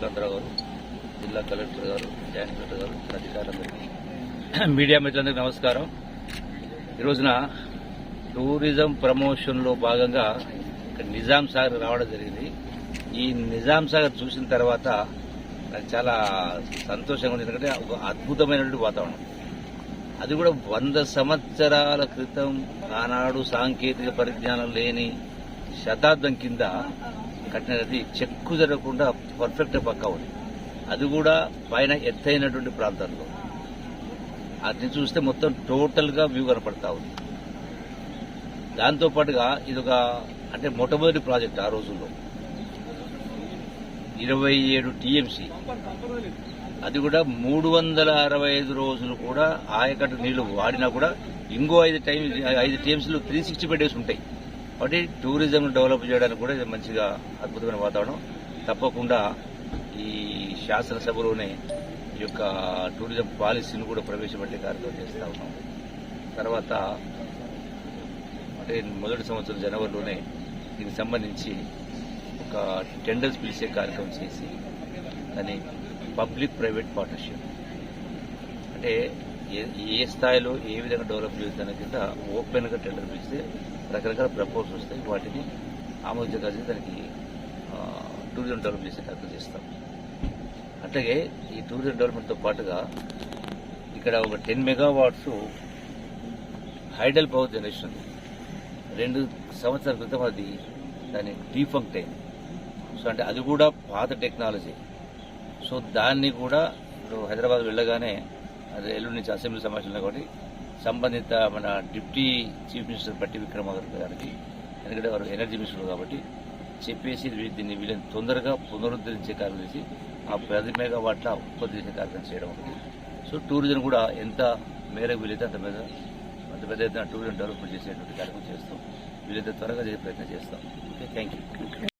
జిల్లా కలెక్టర్ గారు joint collector గారు అధికారులందరికీ మీడియా మిత్రులందరికీ నమస్కారం. ఈ రోజున టూరిజం ప్రమోషన్లో భాగంగా ఇక్కడ నిజాం సాగర్ రావడం జరిగింది. ఈ నిజాం సాగర్ చూసిన తర్వాత నాకు చాలా సంతోషంగా ఉంది. ఎందుకంటే ఒక అద్భుతమైనటువంటి వాతావరణం. అది కూడా వంద సంవత్సరాల క్రితం ఆనాడు సాంకేతిక పరిజ్ఞానం లేని శతాబ్దం కింద కట్టినది చెక్కు జరగకుండా పర్ఫెక్ట్ పక్కా ఉంది. అది కూడా పైన ఎత్తైనటువంటి ప్రాంతంలో. అది చూస్తే మొత్తం టోటల్గా వ్యూ కనపడతా ఉంది. దాంతో పాటుగా ఇది ఒక అంటే మొట్టమొదటి ప్రాజెక్ట్ ఆ రోజుల్లో. ఇరవై ఏడు టీఎంసీ. అది కూడా మూడు వందల అరవై ఐదు రోజులు కూడా ఆయకట్టు నీళ్ళు వాడినా కూడా ఇంకో ఐదు టైం ఐదు టీఎంసీలు త్రీ సిక్స్టీ ఫైవ్ డేస్ ఉంటాయి. కాబట్టి టూరిజం డెవలప్ చేయడానికి కూడా ఇది మంచిగా అద్భుతమైన వాతావరణం. తప్పకుండా ఈ శాసనసభలోనే ఈ యొక్క టూరిజం పాలసీని కూడా ప్రవేశపెట్టే కార్యక్రమం చేస్తూ ఉన్నాం తర్వాత అంటే మొదటి సంవత్సరం జనవరిలోనే దీనికి సంబంధించి ఒక టెండర్స్ పిలిచే కార్యక్రమం చేసి దాన్ని పబ్లిక్ ప్రైవేట్ పార్ట్నర్షిప్. అంటే ఏ ఏ స్థాయిలో ఏ విధంగా డెవలప్ చేస్తున్న కింద ఓపెన్గా టెండర్ పిలిస్తే రకరకాల ప్రపోజల్స్ వస్తాయి. వాటిని ఆమోదించగలిసి దానికి టూరిజం డెవలప్ చేసే కార్యక్రమం చేస్తాం. అట్లాగే ఈ టూరిజం డెవలప్మెంట్తో పాటుగా ఇక్కడ ఒక ten megawatts hydel power generation ఉంది. రెండు సంవత్సరాల క్రితం అది దాని డీఫంక్ట్ అయింది. సో అంటే అది కూడా పాత టెక్నాలజీ. సో దాన్ని కూడా ఇప్పుడు హైదరాబాద్ వెళ్ళగానే అది ఎల్లుండి నుంచి అసెంబ్లీ సమావేశంలో కాబట్టి సంబంధిత మన డిప్యూటీ చీఫ్ మినిస్టర్ బట్టి విక్రమార్క గారికి ఎందుకంటే వారు ఎనర్జీ మినిస్టర్ కాబట్టి చెప్పేసి దీన్ని వీళ్ళని తొందరగా పునరుద్ధరించే కార్యక్రమం చేసి ఆ పది మెగావాట్ల ఉత్పత్తి చేసే కార్యక్రమం చేయడం ఒకటి. సో టూరిజం కూడా ఎంత మేరకు వీలైతే అంత మీద అంత పెద్ద ఎత్తున టూరిజం డెవలప్మెంట్ చేసేటువంటి కార్యక్రమం చేస్తాం. వీలైతే త్వరగా చేసే ప్రయత్నం చేస్తాం. Okay thank you.